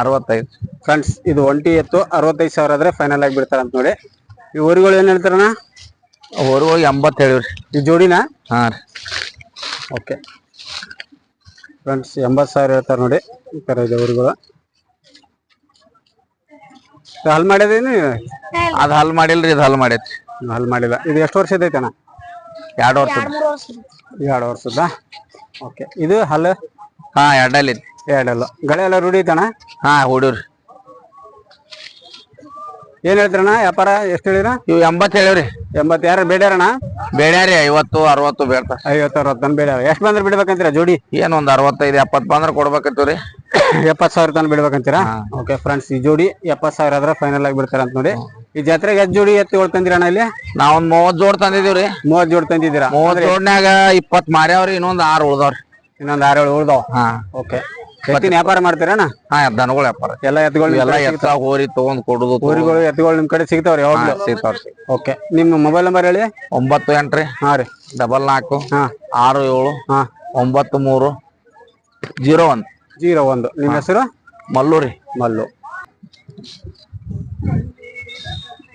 ಅರವತ್ತೈದು. ಫ್ರೆಂಡ್ಸ್ ಇದು ಒಂಟಿ ಎತ್ತು ಅರವತ್ತೈದು ಸಾವಿರ ಆದ್ರೆ ಫೈನಲ್ ಆಗಿ ಬಿಡ್ತಾರ ಅಂತ ನೋಡಿ. ಈ ಊರುಗಳು ಏನ್ ಹೇಳ್ತಾರಣ್ಣ? ಊರುಗಳು ಎಂಬತ್ತು ಹೇಳಿವ್ರಿ ಈ ಜೋಡಿನ? ಹಾ ರೀ. ಓಕೆ. ಫ್ರೆಂಡ್ಸ್ ಎಂಬತ್ತು ಸಾವಿರ ಹೇಳ್ತಾರೆ ನೋಡಿ ಈ ಥರ ಇದೆ ಊರುಗಳು. ಹಲ್ ಮಾಡಿದೀನಿ ಅದ್ ಹಲ್ ಮಾಡಿಲ್ರಿ ಇದು ಹಲ್ ಮಾಡೈತಿ ಹಲ್ ಮಾಡಿಲ್ಲ. ಇದು ಎಷ್ಟು ವರ್ಷದ ಐತಣ್ಣ ಎರಡ್ ವರ್ಷ ಎರಡ್ ವರ್ಷ ವರ್ಷದ ಓಕೆ. ಇದು ಹಲ್? ಹಾ ಎರಡಲ್ಲಿ ಐತಿ. ಎರಡಲ್ಲ. ಗಳೆಲ್ಲ ರೂಢಿ ಐತಣ್ಣ? ಹಾ ಹುಡುಗ್ರಿ ಏನ್ ಹೇಳ್ತೀರಣ್ಣ? ವ್ಯಾಪಾರ ಎಷ್ಟು ಹೇಳಿರ ಇವ್ ಎಂಬತ್ ಹೇಳಿವ್ರಿ. ಎಂಬತ್ ಯಾರು ಬೇಡ್ಯಾರಣ್ಣ? ಬೇಡ್ಯಾರಿ ಐವತ್ತು ಅರವತ್ತು ಬೇಡ ಐವತ್ತು ಅರವತ್ತು ತನ ಬೇಡ್ಯಾರ. ಎಷ್ಟು ಬಂದ್ರೆ ಬಿಡ್ಬೇಕಂತೀರಾ ಜೋಡಿ? ಏನ್ ಒಂದ್ ಅರವತ್ತೈದು ಎಪ್ಪತ್ ಬಂದ್ರೆ ಕೊಡ್ಬೇಕಂತೀವ್ರಿ. ಎಪ್ಪತ್ ಸಾವಿರ ತನಕ ಬಿಡ್ಬೇಕಂತೀರಾ? ಓಕೆ ಫ್ರೆಂಡ್ಸ್ ಈ ಜೋಡಿ ಎಪ್ಪತ್ ಸಾವಿರ ಆದ್ರೆ ಫೈನಲ್ ಆಗಿ ಬಿಡ್ತಾರ ಅಂತ ನೋಡಿ. ಈ ಜಾತ್ರೆಗೆ ಎಷ್ಟು ಜೋಡಿ ಎತ್ತಿ ಹೊಳ್ತಂದಿರಣ್ಣ ಇಲ್ಲಿ? ನಾವೊಂದ್ ಮೂವತ್ ಜೋಡ್ ತಂದಿದೀವ್ರಿ ಮೂವತ್ ಜೋಡಿ ತಂದಿದ್ದೀರಾ? ಮೂವತ್ ಜೋಡ್ನ್ಯಾಗ ಇಪ್ಪತ್ ಮಾರ್ಯಾವ್ರಿ ಇನ್ನೊಂದ್ ಆರ್ ಉಳ್ದವ್ರಿ. ಇನ್ನೊಂದ್ ಆರು ಏಳು ಉಳ್ದಾವ? ಹಾ. ಓಕೆ. ಎತ್ತಿನ ವ್ಯಾಪಾರ ಮಾಡ್ತೀರಣ್ಣ ಹಾ ದನಗಳ ವ್ಯಾಪಾರ. ಎಲ್ಲ ಎತ್ತುಗಳು ಎಲ್ಲ ಎತ್ತ ಹೋರಿ ತಗೊಂಡ್ ಕೊಡುದು ಎತ್ತುಗಳು ನಿಮ್ ಕಡೆ ಸಿಗ್ತಾವ್ರಿ ಸಿಗ್ತಾವ್ರಿ. ಓಕೆ. ನಿಮ್ಮ ಮೊಬೈಲ್ ನಂಬರ್ ಹೇಳಿ? ಒಂಬತ್ತು ಎಂಟ್ರಿ. ಹಾ ರೀ. ಡಬಲ್ ನಾಲ್ಕು. ಹಾ. ಆರು ಏಳು. ಹಾ. ಒಂಬತ್ತು ಮೂರು. ಜೀರೋ ಒಂದ್. ಜೀರೋ ಒಂದು. ನಿಮ್ಮ ಹೆಸರು? ಮಲ್ಲೂರಿ ಮಲ್ಲು.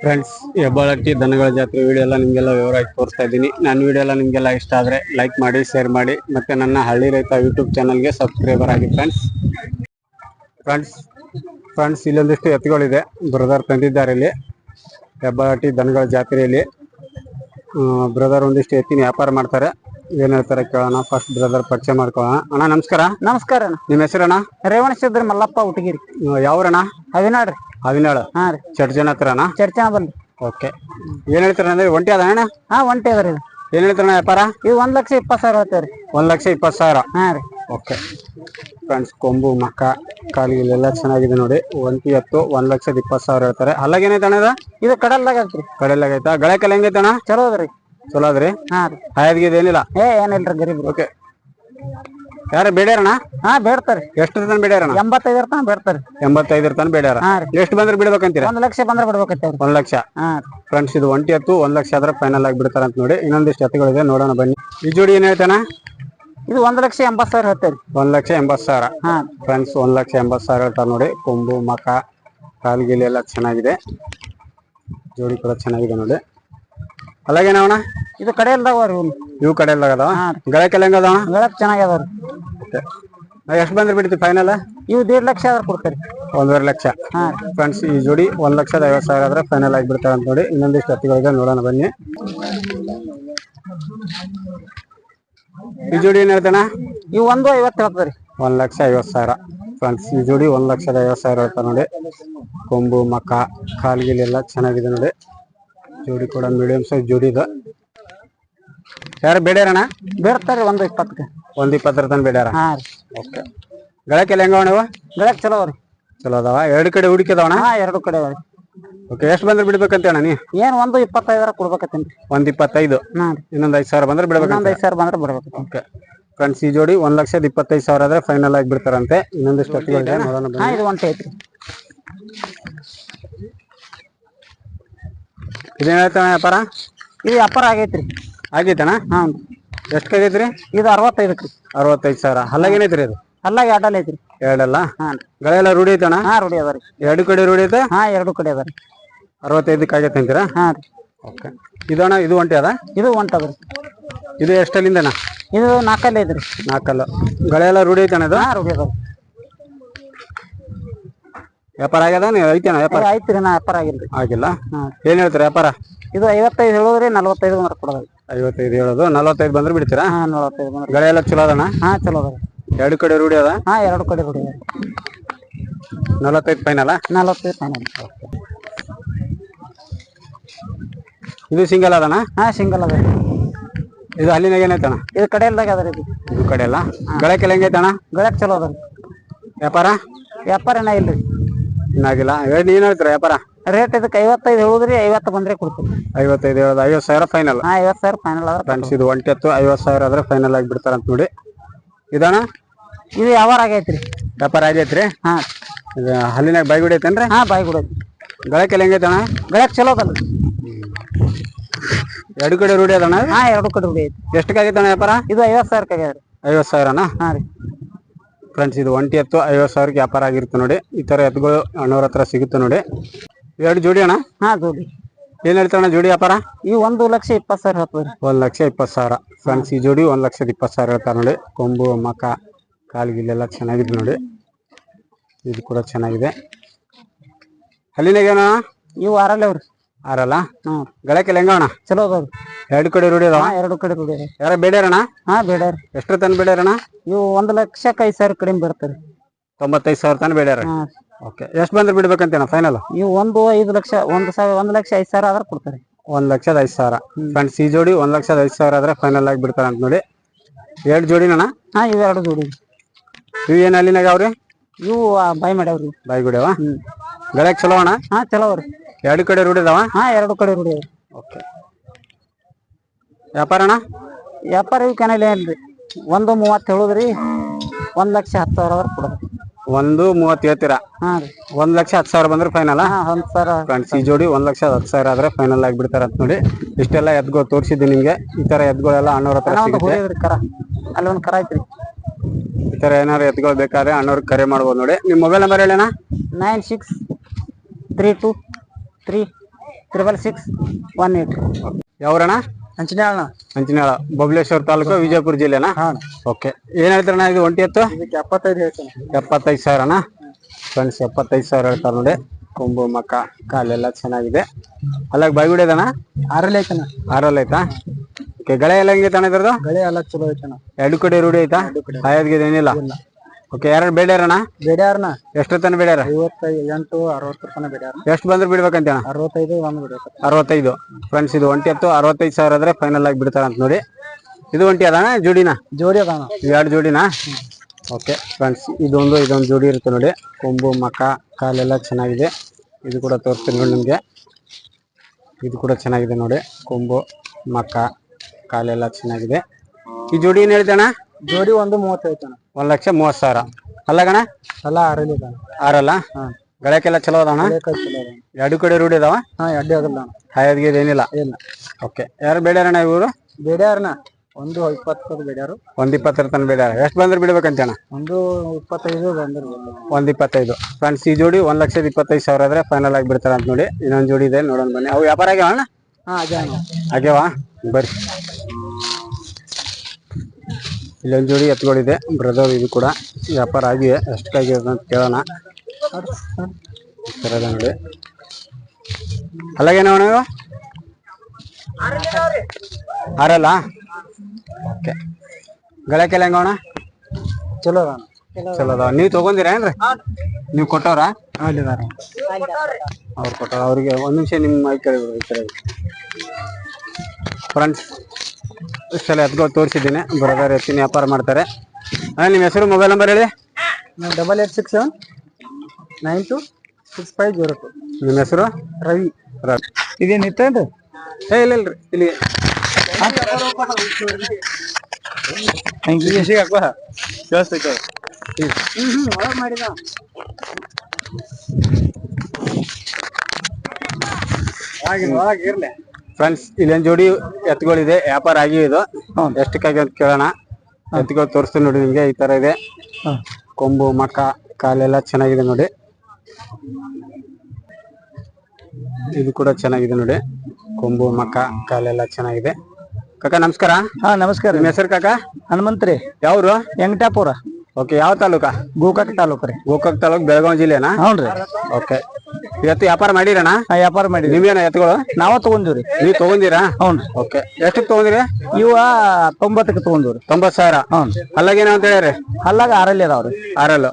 ಫ್ರೆಂಡ್ಸ್ ಹೆಬ್ಬಾಳಟ್ಟಿ ದನಗಳ ಜಾತ್ರೆ ವಿಡಿಯೋ ಎಲ್ಲ ನಿಮಗೆಲ್ಲ ವಿವರವಾಗಿ ತೋರಿಸ್ತಾ ಇದ್ದೀನಿ. ನನ್ನ ವಿಡಿಯೋ ಎಲ್ಲ ನಿಮಗೆಲ್ಲ ಇಷ್ಟ ಆದರೆ ಲೈಕ್ ಮಾಡಿ ಶೇರ್ ಮಾಡಿ, ಮತ್ತು ನನ್ನ ಹಳ್ಳಿ ರೈತ ಯೂಟ್ಯೂಬ್ ಚಾನಲ್ಗೆ ಸಬ್ಸ್ಕ್ರೈಬರ್ ಆಗಿ ಫ್ರೆಂಡ್ಸ್ ಫ್ರೆಂಡ್ಸ್ ಫ್ರೆಂಡ್ಸ್ ಇಲ್ಲೊಂದಿಷ್ಟು ಎತ್ತುಗಳಿದೆ. ಬ್ರದರ್ ತಂದಿದ್ದಾರೆ ಇಲ್ಲಿ. ಹೆಬ್ಬಾಳಟ್ಟಿ ದನಗಳ ಜಾತ್ರೆಯಲ್ಲಿ ಬ್ರದರ್ ಒಂದಿಷ್ಟು ಎತ್ತಿನ ವ್ಯಾಪಾರ ಮಾಡ್ತಾರೆ. ಏನ್ ಹೇಳ್ತಾರೆ ಕೇಳೋಣ. ಫಸ್ಟ್ ಬ್ರದರ್ ಪರಿಚಯ ಮಾಡ್ಕೋಣ ಅಣ್ಣ ನಮಸ್ಕಾರ. ನಮಸ್ಕಾರ ನಿಮ್ಮ ಹೆಸರಣ್ಣ ರೇವಣ ಸಿದ್ರಿ ಮಲ್ಲಪ್ಪ ಹುಟ್ಟಗಿರಿ. ಯಾವ್ರಣ್ಣ ಹದಿನಾಳ್ರಿ ಹದಿನೇಳು ಹಾ ರೀ. ಚರ್ಚ್ ಜನ ಹತ್ರನಾ ಚರ್ಚನ ಬಂದ್ರಿ ಓಕೆ. ಏನ್ ಹೇಳ್ತಾರ ಅಂದ್ರೆ ಒಂಟಿ ಅದ ಅಣ್ಣ? ಹಾ ಒಂಟಿ ಅದ್ರಿ ಇದು. ಏನ್ ಹೇಳ್ತಾರ ವ್ಯಾಪಾರ? ಇದು ಒಂದ್ ಲಕ್ಷ ಇಪ್ಪತ್ತು ಸಾವಿರ ಹೇಳ್ತೇವ್ರಿ ಒಂದ್ ಲಕ್ಷ ಇಪ್ಪತ್ತು ಸಾವಿರ. ಹಾ ರೀ. ಓಕೆ. ಫ್ರೆಂಡ್ಸ್ ಕೊಂಬು ಮಕ್ಕ ಕಾಲಿಗೆಲ್ಲ ಚೆನ್ನಾಗಿದೆ ನೋಡಿ. ಒಂಟಿ ಹತ್ತು ಒಂದ್ ಲಕ್ಷದ ಇಪ್ಪತ್ತು ಸಾವಿರ ಹೇಳ್ತಾರೆ. ಅಲ್ಲಾಗ ಏನೈತೆ ಅಣ್ಣ ಇದು? ಕಡಲ್ದಾಗ ಐತ್ರಿ. ಗಳೆ ಗಳಕ್ಕೆಲ್ಲ ಹೆಂಗೈತೆ ಅಣ್ಣ? ಚಲೋ ಅದ್ರಿ ಚಲೋ ಅದ್ರಿ ಹಾ ರೀ. ಹಾಯದ್ಗಿದ್ ಏನಿಲ್ಲ? ಏ ಏನಿಲ್ರಿ ಗರೀಬ್ ಓಕೆ ಯಾರ ಬೇಡ್ಯಾರಣ್ಣ? ಹಾ ಬೇಡ್ತಾರಿ ಎಷ್ಟು ತನ ಬೇಡ್ಯಾರಣ್ಣ? ಎಂಬತ್ತೈದು ಇರ್ತಾನ ಬೇಡ್ತಾರಿ ಎಂಬತ್ತೈದರ ತನ ಬೇಡ್ಯಾರ? ಹಾ ರೀ. ಎಷ್ಟು ಬಂದ್ರೆ ಬಿಡ್ಬೇಕಂತೀರ? ಒಂದ್ ಲಕ್ಷ ಬಂದ್ರೆ ಬಿಡ್ಬೇಕತ್ತೇವ್ರಿ ಒಂದ್ ಲಕ್ಷ. ಹಾ ಫ್ರೆಂಡ್ಸ್ ಇದು ಒಂಟಿ ಹತ್ತು ಒಂದ್ ಲಕ್ಷ ಆದ್ರೆ ಫೈನಲ್ ಆಗಿ ಬಿಡ್ತಾರ ಅಂತ ನೋಡಿ ಇನ್ನೊಂದಿಷ್ಟು ಎತ್ತುಗಳಿದೆ ನೋಡೋಣ ಬನ್ನಿ. ಈ ಜೋಡಿ ಏನ್ ಹೇಳ್ತಾನ? ಇದು ಒಂದ್ ಲಕ್ಷ ಎಂಬತ್ ಸಾವಿರ ಹತ್ತಿರ ಒಂದ್ ಲಕ್ಷ ಎಂಬತ್ ಸಾವಿರ. ಹಾ ಫ್ರೆಂಡ್ಸ್ ಒಂದ್ ಲಕ್ಷ ಎಂಬತ್ ಸಾವಿರ ಹೇಳ್ತಾರ ನೋಡಿ. ಕೊಂಬು ಮಕ ಕಾಲ್ಗಿಲಿ ಎಲ್ಲ ಚೆನ್ನಾಗಿದೆ. ಜೋಡಿ ಕೂಡ ಚೆನ್ನಾಗಿದೆ ನೋಡಿ. ಅಲ್ಲಾಗೇನವಣ ಇದು ಕಡೆ ಇಲ್ದಾಗ ಇವ್ನು ಇವು ಕಡೆ ಇಲ್ದಾಗದ. ಗಳಕ್ಕೆಲ್ಲ ಹೆಂಗ ಅದಾವಣ ಗಳಕ್ ಚೆನ್ನಾಗ್ಯದವ್ರಿ ಎಷ್ಟು ಬಂದ್ರೆ ಬಿಡ್ತೀವಿ ಫೈನಲ್ ಇವು ದೇಡ್ ಲಕ್ಷ ಆದ್ರೆ ಕೊಡ್ತಾರೆ. ಒಂದೂವರೆ ಲಕ್ಷ. ಫ್ರೆಂಡ್ಸ್ ಈ ಜೋಡಿ ಒಂದ್ ಲಕ್ಷದ ಐವತ್ತು ಸಾವಿರ ಆದ್ರೆ ಫೈನಲ್ ಆಗಿ ಬಿಡ್ತಾರೆ ಅಂತ ನೋಡಿ ಇನ್ನೊಂದಿಷ್ಟು ಹತ್ತಿಗಳಿಗೆ ನೋಡೋಣ ಬನ್ನಿ. ಈ ಜೋಡಿ ಏನ್ ಹೇಳ್ತಾನ? ಇವು ಒಂದು ಐವತ್ತು ಹೇಳ್ತಾರೆ ಒಂದ್ ಲಕ್ಷ ಐವತ್ತು ಸಾವಿರ. ಫ್ರೆಂಡ್ಸ್ ಈ ಜೋಡಿ ಒಂದ್ ಲಕ್ಷದ ಐವತ್ತು ಸಾವಿರ ಹೇಳ್ತಾರೆ ನೋಡಿ. ಕೊಂಬು ಮಕ್ಕ ಕಾಲ್ಗಿಲ್ ಎಲ್ಲ ಚೆನ್ನಾಗಿದೆ ನೋಡಿ. ಜೋಡಿ ಕೂಡ ಮೀಡಿಯಂ ಸೈಜ್ ಜೋಡಿ ಇದೆ. ಯಾರು ಬೇಡ್ಯಾರಣ್ಣ ಬೇಡ್ತಾರಿ ಒಂದು ಇಪ್ಪತ್ತಕ್ಕೆ ಒಂದ್ ಇಪ್ಪತ್ತರ ತನಕ ಬೇಡ್ಯಾರ? ಹಾಂ ರೀ. ಓಕೆ. ಗಳಕ್ಕೆಲ್ಲ ಹೆಂಗವಣ ಇವ ಗಳಕ್ ಚಲೋ ಅವ್ರಿ ಚಲೋ ಅದಾವ. ಎರಡು ಕಡೆ ಹುಡುಕಿದವಣ ಹಾಂ ಎರಡು ಕಡೆ ಅವ್ರಿ ಓಕೆ ಎಷ್ಟು ಬಂದ್ರೆ ಬಿಡ್ಬೇಕಂತ ಅಣ್ಣ ನೀ? ಏನ್ ಒಂದು ಇಪ್ಪತ್ತೈದರ ಕೊಡ್ಬೇಕತ್ತೇನ್ರಿ. ಒಂದ್ ಇಪ್ಪತ್ತೈದು? ಹಾಂ ರೀ. ಇನ್ನೊಂದ್ ಐದು ಸಾವಿರ ಬಂದ್ರೆ ಬಿಡ್ಬೇಕು ಐದ್ ಐದು ಸಾವಿರ ಬಂದ್ರೆ ಬಿಡ್ಬೇಕು ಓಕೆ. ಫ್ರೆಂಡ್ಸ್ ಈ ಜೋಡಿ ಒಂದ್ ಲಕ್ಷದ ಇಪ್ಪತ್ತೈದು ಸಾವಿರ ಆದ್ರೆ ಫೈನಲ್ ಆಗಿ ಬಿಡ್ತಾರಂತೆ. ಇನ್ನೊಂದಿಷ್ಟು ಹತ್ತಿಗಳಿದೆ ನೋಡೋಣ ಹಾ ಬನ್ನಿ ಇದು ಒಂಟಿ ಐತ್ರಿ ಇದೇನ್ ಹೇಳ್ತಾನ ವ್ಯಾಪಾರ? ಇದು ವ್ಯಾಪಾರ ಆಗೈತ್ರಿ. ಆಗೈತಣ್ಣ ಹಾ. ಎಷ್ಟು ಆಗೈತ್ರಿ ಇದು ಅರವತ್ತೈದಕ್ಕೆ ರೀ ಅರವತ್ತೈದು ಸಾವಿರ. ಹಲ್ಲಾಗೇನೈತ್ರಿ ಅದು ಹಲ್ಲಾಗ ಎರಡಲ್ಲ ಐತ್ರಿ. ಎರಡಲ್ಲ? ಹಾ. ಗಳೆಲ್ಲ ರೂಢಿ ಐತಣ್ಣ ಹಾ ರೂಢಿ ಅದ ರೀ. ಎರಡು ಕಡೆ ರೂಢಿ ಐತೆ? ಹಾ ಎರಡು ಕಡೆ ಅದ ರೀ. ಅರವತ್ತೈದಕ್ಕೆ ಆಗೈತೆ ಅಂತೀರಾ? ಹಾ ರೀ. ಓಕೆ. ಇದಣ್ಣ ಇದು ಒಂಟಿ ಅದ? ಇದು ಒಂಟ ರೀ. ಇದು ಎಷ್ಟಲ್ಲಿಂದಣ್ಣ ಇದು ನಾಲ್ಕಲ್ಲಿ ಐತ್ರಿ. ನಾಲ್ಕಲ್ಲ ಗಳೆಲ್ಲ ರೂಢಿ ಐತಣ್ಣ ಇದು? ಹಾ ರೂಢಿ ಅದ ವ್ಯಾಪಾರ ಆಗ್ಯದ ವ್ಯಾಪಾರ? ಐತ್ರಿ ನಾ ವ್ಯಾಪಾರ ಆಗಿಲ್ರಿ. ಆಗಿಲ್ಲ. ಹಾ. ಏನ್ ಹೇಳ್ತೀರಾ ವ್ಯಾಪಾರ? ಇದು ಐವತ್ತೈದು ಹೇಳೋದ್ರಿ ನಲ್ವತ್ತೈದು ಬಂದ್ರೆ ಕೊಡೋದ್ರಿ ಐವತ್ತೈದು ಹೇಳೋದು ನಲವತ್ತೈದು ಬಂದ್ರೆ ಬಿಡ್ತೀರಾ? ಹಾ ನಲ್ವತ್ತೈದು ಬಂದ್ರೆ. ಗಳೆಲ್ಲ ಚಲೋ ಅದಣ್ಣ ಹಾ ಚಲೋ ಅದ ರೀ ಎರಡು ಕಡೆ ರೂಢಿ ಅದ? ಹಾ ಎರಡು ಕಡೆ ರೂಢಿ ಅದ ನಲವತ್ತೈದು ಫೈನಲ್ ನಲ್ವತ್ತೈದು ಫೈನಲ್ ಇದು ಸಿಂಗಲ್ ಅದಣ್ಣ ಹಾ ಸಿಂಗಲ್ ಅದ ರೀ ಇದು ಅಲ್ಲಿನಾಗ ಏನೈತಣ್ಣ ಇದು ಕಡೆಯಲ್ದಾಗ ಅದ ರೀ ಇದು. ಇದು ಕಡೆ ಎಲ್ಲ ಗಳಕ್ಕೆಲ್ಲ ಹೆಂಗೈತಣ್ಣ ಗಳಕ್ಕೆ ಚಲೋ ಅದ ರೀ ವ್ಯಾಪಾರ? ವ್ಯಾಪಾರ ಏನ ಇಲ್ರಿ ಇನ್ನಾಗಿಲ್ಲ ಹೇಳಿ ನೀನ್ ಹೇಳ್ತೀರ ವ್ಯಾಪಾರ? ರೇಟ್ ಇದಕ್ಕೆ ಐವತ್ತೈದು ಹೇಳುದ್ರಿ ಐವತ್ತು ಬಂದ್ರೆ ಕೊಡ್ತೀವಿ ಐವತ್ತೈದು ಹೇಳೋದು ಐವತ್ತು ಸಾವಿರ ಫೈನಲ್ ಹಾ ಐವತ್ತು ಸಾವಿರ ಫೈನಲ್ ಆದ್ರೆ ಫ್ರೆಂಡ್ಸ್ ಇದು ಒಂಟಿ ಹತ್ತು ಐವತ್ತು ಸಾವಿರ ಆದ್ರೆ ಫೈನಲ್ ಆಗಿ ಬಿಡ್ತಾರಂತ ನೋಡಿ. ಇದಣ್ಣ ಇದು ಆಗೈತ್ರಿ. ವ್ಯಾಪಾರ ಆಗೈತ್ರಿ? ಹಾ. ಇದು ಹಲ್ಲಿನಾಗ ಬಾಯಿ ಹೊಡಿತೇನ್ರಿ ಹಾ ಬಾಯಿ ಕೊಡೋದು ಗಳಕ್ಕೆಲ್ಲ ಹೆಂಗೈತಣ್ಣ ಗಳಕ್ ಚಲೋ ಎರಡು ಕಡೆ ರೂಢಿ ಅದಣ್ಣ ಹಾ ಎರಡು ಕಡೆ ರೂಢಿ ಐತಿ ಎಷ್ಟಕ್ಕಾಗೈತಣ್ಣ ವ್ಯಾಪಾರ? ಇದು ಐವತ್ತು ಐವತ್ತು ಸಾವಿರನಾ? ಹಾ ರೀ. ಫ್ರೆಂಡ್ಸ್ ಇದು ಒಂಟಿ ಎತ್ತು ಐವತ್ತು ಸಾವಿರಕ್ಕೆ ವ್ಯಾಪಾರ ಆಗಿರುತ್ತೆ ನೋಡಿ. ಈ ಥರ ಎತ್ತುಗಳು ಅಣ್ಣವ್ರ ಹತ್ರ ಸಿಗುತ್ತೆ ನೋಡಿ. ಎರಡು ಜೋಡಿ ಅಣ್ಣ? ಹಾ ಜೋಡಿ. ಏನು ಹೇಳ್ತಾರಣ್ಣ ಜೋಡಿ ವ್ಯಾಪಾರ? ಈ ಒಂದು ಲಕ್ಷ ಇಪ್ಪತ್ತು ಸಾವಿರ ಹತ್ತದ ರೀ ಒಂದು ಲಕ್ಷ ಇಪ್ಪತ್ತು ಸಾವಿರ. ಫ್ರೆಂಡ್ಸ್ ಈ ಜೋಡಿ ಒಂದು ಲಕ್ಷದ ಇಪ್ಪತ್ತು ಸಾವಿರ ಹೇಳ್ತಾರೆ ನೋಡಿ. ಕೊಂಬು ಮಕ ಕಾಲ್ಗಿಲ್ಲೆಲ್ಲ ಚೆನ್ನಾಗಿದೆ ನೋಡಿ. ಇದು ಕೂಡ ಚೆನ್ನಾಗಿದೆ. ಅಲ್ಲಿನಾಗೇನ ಇವು ಆರಲ್ಲ ಅವ್ರಿ ಆರಲ್ಲ? ಹ್ಮ್. ಹೆಂಗವಣ ಚಲೋ ಅದಾವ್ರಿ. ಎರಡು ಕಡೆ ರೂಢಿ ಅದಾವ ಹಾ ಎರಡು ಕಡೆ ರೂಢಿ. ಯಾರ ಬೇಡ್ಯಾರಣ ಹಾ ಬೇಡ ರೀ ಎಷ್ಟು ತನ ಬೇಡ್ಯಾರಣ ಇವು ಒಂದ್ ಲಕ್ಷಕ್ಕೆ ಐದು ಸಾವಿರ ಕಡಿಮೆ ಬರ್ತಾರೆ ತೊಂಬತ್ತೈದು ಸಾವಿರ ತನ ಬೇಡ್ಯಾರ? ಹಾ. ಓಕೆ. ಎಷ್ಟು ಬಂದ್ರೆ ಬಿಡ್ಬೇಕಂತೇನ ಫೈನಲ್ ಇವು ಒಂದು ಐದು ಲಕ್ಷ ಒಂದ್ ಸಾವಿರ ಒಂದ್ ಲಕ್ಷ ಐದು ಸಾವಿರ ಆದ್ರೆ ಕೊಡ್ತಾರೆ. ಒಂದ್ ಲಕ್ಷದ ಐದು ಸಾವಿರ. ಫ್ರೆಂಡ್ಸ್ ಈ ಜೋಡಿ ಒಂದ್ ಲಕ್ಷದ ಐದು ಸಾವಿರ ಆದ್ರೆ ಫೈನಲ್ ಆಗಿ ಬಿಡ್ತಾರ ಅಂತ ನೋಡಿ. ಎರಡು ಜೋಡಿನಣ್ಣ? ಹಾ ಇವು ಎರಡು ಜೋಡಿ. ಇವು ಏನ್ ಅಲ್ಲಿನಾಗ ಅವ್ರಿ? ಇವು ಆ, ಬಾಯ್ ಮಾಡ್ಯಾವ್ರಿ. ಬಾಯ್ ಗುಡಿಯವ ಹ್ಮ್. ಗಳಕ್ ಚಲೋ ಅಣ್ಣ? ಹಾ ಚಲೋ ಅವ್ರಿ. ಎರಡು ಕಡೆ ರೂಢಿ ಅದಾವ ಹಾ ಎರಡು ಕಡೆ ರೂಢಿ. ಓಕೆ. ವ್ಯಾಪಾರ ಅಣ್ಣ? ವ್ಯಾಪಾರ ಈ ಕೆನಲ್ ಏನ್ರಿ? ಒಂದು ಮೂವತ್ತು ಹೇಳುದ್ರಿ ಒಂದ್ ಲಕ್ಷ ಹತ್ತು ಸಾವಿರ ಆದ್ರೆ ಕೊಡೋದು. ಒಂದು ಮೂವತ್ತು ಹೇಳ್ತೀರಾ? ಹಾ ರೀ. ಒಂದ್ ಲಕ್ಷ ಹತ್ತು ಸಾವಿರ ಬಂದ್ರೆ ಫೈನಲ್ ಹಾ ಒಂದ್ ಸಾವಿರ ಫ್ರೆಂಡ್ಸ್ ಈ ಜೋಡಿ ಒಂದ್ ಲಕ್ಷ ಹತ್ತು ಸಾವಿರ ಆದ್ರೆ ಫೈನಲ್ ಆಗಿ ಬಿಡ್ತಾರ ಅಂತ ನೋಡಿ. ಇಷ್ಟೆಲ್ಲ ಎದ್ಗೋ ತೋರಿಸಿದ್ದೆ ನಿಮ್ಗೆ. ಈ ತರ ಎದ್ಗಳೆಲ್ಲ ಅಣ್ಣವ್ರ ಹತ್ರ ಅಣ್ಣ ಒಂದು ಸಿಗುತ್ತೆ. ಹೋರಿ ಕರ. ಅಲ್ಲಿ ಒಂದು ಕರ ಐತ್ರಿ. ಈ ತರ ಏನಾರು ಎತ್ಗಳು ಬೇಕಾದ್ರೆ ಅಣ್ಣವ್ರಿಗೆ ಕರೆ ಮಾಡ್ಬೋದು ನೋಡಿ. ನಿಮ್ mobile number ಹೇಳಣ್ಣ nine six three two three triple six one eight ಯಾವ್ರಣ್ಣ? ಹಂಚಿನಾಳಣ್ಣ ಅಣ್ಣ ಅಂಚಿನಾಳ ಬಬಲೇಶ್ವರ ತಾಲೂಕು ವಿಜಯಪುರ ಜಿಲ್ಲೆನಾ? ಓಕೆ ಏನ್ ಹೇಳ್ತಾರಣ್ಣ ಇದು ಒಂಟಿ ಎತ್ತು? ಇದಕ್ಕೆ ಎಪ್ಪತ್ತೈದು ಹೇಳ್ತಾನೆ. ಎಪ್ಪತ್ತೈದು ಸಾವಿರನಾ? ಫ್ರೆಂಡ್ಸ್ ಎಪ್ಪತ್ತೈದು ಸಾವಿರ ಹೇಳ್ತಾರೆ ನೋಡಿ. ಕೊಂಬು ಮಕ್ಕ ಕಾಲೆಲ್ಲ ಚೆನ್ನಾಗಿದೆ. ಅಲ್ಲಾಗ ಬಾಯ್ಗುಡಿ ಅದಣ್ಣ ಆರಲ್ಲಿ ಐತಣ್ಣ. ಆರಲ್ಲಿ ಐತಾ? ಓಕೆ ಗಳೆ ಎಲ್ಲ ಹೆಂಗೈತೆ ಅಣ್ಣ ಇದ್ರದ್ದು? ಗಳೆ ಎಲ್ಲ ಚಲೋ ಐತಣ್ಣ. ಎರಡು ಕಡೆ ರೂಢಿ ಐತಾ? ಹಾಯದ್ಗಿದೆ ಏನಿಲ್ಲ? ಓಕೆ ಯಾರು ಬೇಡ್ಯಾರಣ್ಣ? ಬೇಡ್ಯಾರನ ಎಷ್ಟು ತನ ಬೇಡ್ಯಾರ? ಐವತ್ತೈದು ಎಂಟು ಅರವತ್ತು ತನ ಬೇಡ್ಯಾರ. ಎಷ್ಟು ಬಂದ್ರೆ ಬಿಡ್ಬೇಕಂತ ಅಣ್ಣ ಅರವತ್ತೈದು ಒಂದು ಅರವತ್ತೈದು. ಫ್ರೆಂಡ್ಸ್ ಇದು ಒಂಟಿ ಹತ್ತು ಅರವತ್ತೈದು ಸಾವಿರ ಆದ್ರೆ ಫೈನಲ್ ಆಗಿ ಬಿಡ್ತಾರ ಅಂತ ನೋಡಿ. ಇದು ಒಂಟಿ ಅದಣ್ಣ ಜೋಡಿನಾ? ಜೋಡಿ ಅದಾನ. ಎರಡು ಜೋಡಿನಾ? ಓಕೆ ಫ್ರೆಂಡ್ಸ್ ಇದೊಂದು ಇದೊಂದು ಜೋಡಿ ಇರುತ್ತೆ ನೋಡಿ. ಕೊಂಬು ಮಕ ಕಾಲೆಲ್ಲ ಚೆನ್ನಾಗಿದೆ. ಇದು ಕೂಡ ತೋರಿಸ್ತೀನಿ ನೋಡಿ ನಿಮಗೆ. ಇದು ಕೂಡ ಚೆನ್ನಾಗಿದೆ ನೋಡಿ. ಕೊಂಬು ಮಕ ಕಾಲೆಲ್ಲ ಚೆನ್ನಾಗಿದೆ. ಈ ಜೋಡಿ ಏನು ಹೇಳ್ತಾಣ ಜೋಡಿ ಒಂದು ಮೂವತ್ತೈದು ಅಣ್ಣ ಒಂದು ಲಕ್ಷ ಮೂವತ್ ಸಾವಿರ. ಅಲ್ಲಗಣ ಎಲ್ಲ ಆರಲ್ಲಿ ಅದಾನ ಆರಲ್ಲ? ಗಳಕ್ಕೆಲ್ಲ ಚಲೋ ಅದಾವಣ ಬೇಕಾದ್ ಚಲೋ ಎರಡು ಕಡೆ ರೂಢಿ ಅದಾವ? ಹಾ ಅಡ್ಡಿ ಆಗಲ್ಲ ಅಣ್ಣ. ಏನಿಲ್ಲ? ಇಲ್ಲ ಓಕೆ. ಯಾರು ಬೇಡ್ಯಾರಣ್ಣ ಇವರು ಬೇಡ್ಯಾರನ ಒಂದು ಇಪ್ಪತ್ತು ಬೇಡ್ಯಾರು. ಒಂದ್ ಇಪ್ಪತ್ತರ ತನಕ ಬೇಡ್ಯಾರ. ಎಷ್ಟು ಬಂದ್ರೆ ಬಿಡ್ಬೇಕಂತಣ್ಣ ಒಂದು ಇಪ್ಪತ್ತೈದು ಬಂದ್ರೆ ಒಂದ್ ಇಪ್ಪತ್ತೈದು. ಫ್ರೆಂಡ್ಸ್ ಈ ಜೋಡಿ ಒಂದ್ ಲಕ್ಷದ ಇಪ್ಪತ್ತೈದು ಸಾವಿರ ಆದ್ರೆ ಫೈನಲ್ ಆಗಿ ಬಿಡ್ತಾರ ಅಂತ ನೋಡಿ. ಇನ್ನೊಂದ್ ಜೋಡಿ ಇದೆ ನೋಡೋಣ ಬನ್ನಿ. ಅವು ವ್ಯಾಪಾರ ಆಗ್ಯಾವ ಅಣ್ಣ? ಹಾ ಅದೇ ಅಣ್ಣ. ಆಗ್ಯಾವ? ಬರ್ರಿ. ಇಲ್ಲೊಂದ್ ಜೋಡಿ ಎತ್ತುಗಳಿದೆ ಬ್ರದರ್ ಇದು ಕೂಡ ವ್ಯಾಪಾರ ಆಗಿದೆ. ಎಷ್ಟಕ್ಕಾಗಿದೆ ಅಂತ ಕೇಳೋಣ. ನೋಡಿ. ಅಲ್ಲಾಗೇನ ನೀವು ಆರಲ್ಲ? ಓಕೆ ಗಳಕ್ಕೆಲ್ಲ ಹೆಂಗವಣ ಚಲೋ ಚಲೋ ಅದಾವ. ನೀವು ತೊಗೊಂದಿರೇನ್ರಿ ಏನ್ರಿ? ನೀವು ಕೊಟ್ಟವ್ರ? ಅವ್ರು ಕೊಟ್ಟ ಅವ್ರಿಗೆ ಒಂದು ನಿಮಿಷ ನಿಮ್ಮ ಮೈ ಕೇಳಿಬಿಡ್ರಿ ಈ ಕಡೆ. ಫ್ರೆಂಡ್ಸ್ ಇಷ್ಟೆಲ್ಲ ಎತ್ಗಳು ತೋರಿಸಿದ್ದೀನಿ. ಬರೋದಾರ ಎತ್ತಿನ ವ್ಯಾಪಾರ ಮಾಡ್ತಾರೆ. ಅಣ್ಣ ನಿಮ್ಮ ಹೆಸರು ಮೊಬೈಲ್ ನಂಬರ್ ಹೇಳಿ. Double eight six seven nine two six five zero two ನಿಮ್ಮ ಹೆಸರು? ರವಿ. ರವಿ. ಇದೇನು ಇತ್ತೇನ್ರಿ ಏ ಇಲ್ಲ ಇಲ್ರಿ ಇಲ್ಲಿ. ಒಳಗೆ ಮಾಡಿದ ಫ್ರೆಂಡ್ಸ್ ಇಲ್ಲೇನ್ ಜೋಡಿ ಎತ್ತುಗಳಿದೆ. ವ್ಯಾಪಾರ ಆಗಿವೆ ಇದು. ಎಷ್ಟಕ್ಕಾಗಿ ಅಂತ ಕೇಳೋಣ. ಎತ್ತುಗಳು ತೋರಿಸ್ತೀನಿ ನೋಡಿ ನಿಮಗೆ ಈ ತರ ಇದೆ. ಕೊಂಬು ಮಠ ಕಾಲೆಲ್ಲ ಚೆನ್ನಾಗಿದೆ ನೋಡಿ. ಇದು ಕೂಡ ಚೆನ್ನಾಗಿದೆ ನೋಡಿ. ಕೊಂಬು ಮಕ್ಕ ಕಾಲೆಲ್ಲ ಚೆನ್ನಾಗಿದೆ. ಕಾಕ ನಮಸ್ಕಾರ. ಹಾ ನಮಸ್ಕಾರ. ನಿಮ್ಮ ಹೆಸರು ಕಾಕ? ಹನುಮಂತ್ರಿ. ಯಾವ್ರು? ಎಂಗಟಾಪುರ ಓಕೆ ಯಾವ ತಾಲೂಕ? ಗೋಕಾಕ್ ತಾಲೂಕು ರೀ. ಗೋಕಾಕ್ ತಾಲೂಕ್ ಬೆಳಗಾವಿ ಜಿಲ್ಲೆನಾ? ಹ್ಞೂ ರೀ. ಓಕೆ. ಇವತ್ತು ವ್ಯಾಪಾರ ಮಾಡಿರಣ್ಣ? ಆ ವ್ಯಾಪಾರ ಮಾಡಿದ್ವಿ ನೀವೇನ ಎತ್ತುಗಳು? ನಾವ ತಗೊಂಡಿವ್ರಿ. ನೀವು ತಗೊಂಡಿರಾ? ಹ್ಞೂ ರೀ. ಓಕೆ. ಎಷ್ಟಕ್ಕೆ ತಗೊಂಡಿರಿ? ಇವ ತೊಂಬತ್ತಕ್ಕೆ ತಗೊಂಡಿವ್ರಿ. ತೊಂಬತ್ ಸಾವಿರ? ಹ್ಞೂ ಏನ ಅಂತ ಹೇಳಿರಿ? ಅಲ್ಲಾಗ ಆರಲ್ಲಿ ಅದಾವ್ರಿ. ಆರಲ್ಲು?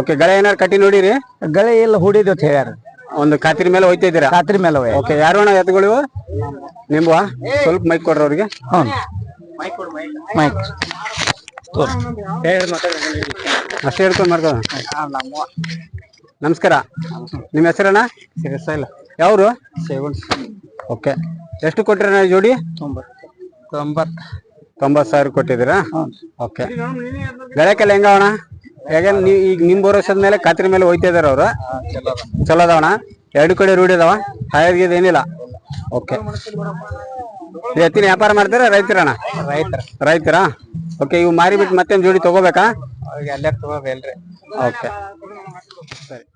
ಓಕೆ ಗಳೆ ಏನಾರು ಕಟ್ಟಿ ನೋಡಿರಿ? ಗಳೆ ಎಲ್ಲ ಹೂಡಿದ್ ಅಂತ ಹೇಳ್ಯಾರ. ಒಂದು ಖಾತ್ರಿ ಮೇಲೆ ಹೋಯ್ತಾ ಇದ್ದೀರಾ? ರಾತ್ರಿ ಮೇಲೆ ಹೋಯ್ ಓಕೆ ಯಾರು ಅಣ್ಣ ಎತ್ತುಗಳು ಇವು? ನಿಂಬುವ ಸ್ವಲ್ಪ ಮೈಕ್ ಕೊಡ್ರಿ ಅವ್ರಿಗೆ. ಹೌನ್ ಮೈಕ್ ಅಷ್ಟೇ ಹೇಳ್ಕೊಂಡು ಮಾಡ್ಕೋ. ನಮಸ್ಕಾರ. ನಿಮ್ಮ ಹೆಸರಣ್ಣ? ಇಲ್ಲ ಯಾವ್ರು? ಓಕೆ. ಎಷ್ಟು ಕೊಟ್ಟಿರಣ್ಣ ಈ ಜೋಡಿ? ತೊಂಬತ್ತು. ತೊಂಬತ್ತು ತೊಂಬತ್ತು ಸಾವಿರ ಕೊಟ್ಟಿದ್ದೀರಾ? ಓಕೆ. ಬೆಳಕಲ್ಲ ಹೆಂಗವಣ ಹೇಗೆ ನೀವು ಈಗ ನಿಮ್ಮ ಭರೋಸದ ಮೇಲೆ ಖಾತ್ರಿ ಮೇಲೆ ಹೋಯ್ತಾ ಇದಾರೆ ಅವರು? ಚಲೋ ಅದಾವಣ ಎರಡು ಕಡೆ ರೂಢಿ ಅದಾವ? ಹಾಯದ್ಗಿದ್ ಏನಿಲ್ಲ? ಓಕೆ. ಎತ್ತಿನ ವ್ಯಾಪಾರ ಮಾಡ್ತೀರಾ ರೈತರಣ್ಣ? ರೈತರ. ರೈತರ. ಓಕೆ ಇವು ಮಾರಿಬಿಟ್ಟು ಮತ್ತೆ ಜೋಡಿ ತಗೋಬೇಕಾ? ಅವ್ರಿಗೆ ಎಲ್ಲರೂ ತಗೋಬೇಲ್ರಿ ಓಕೆ. ಸರಿ.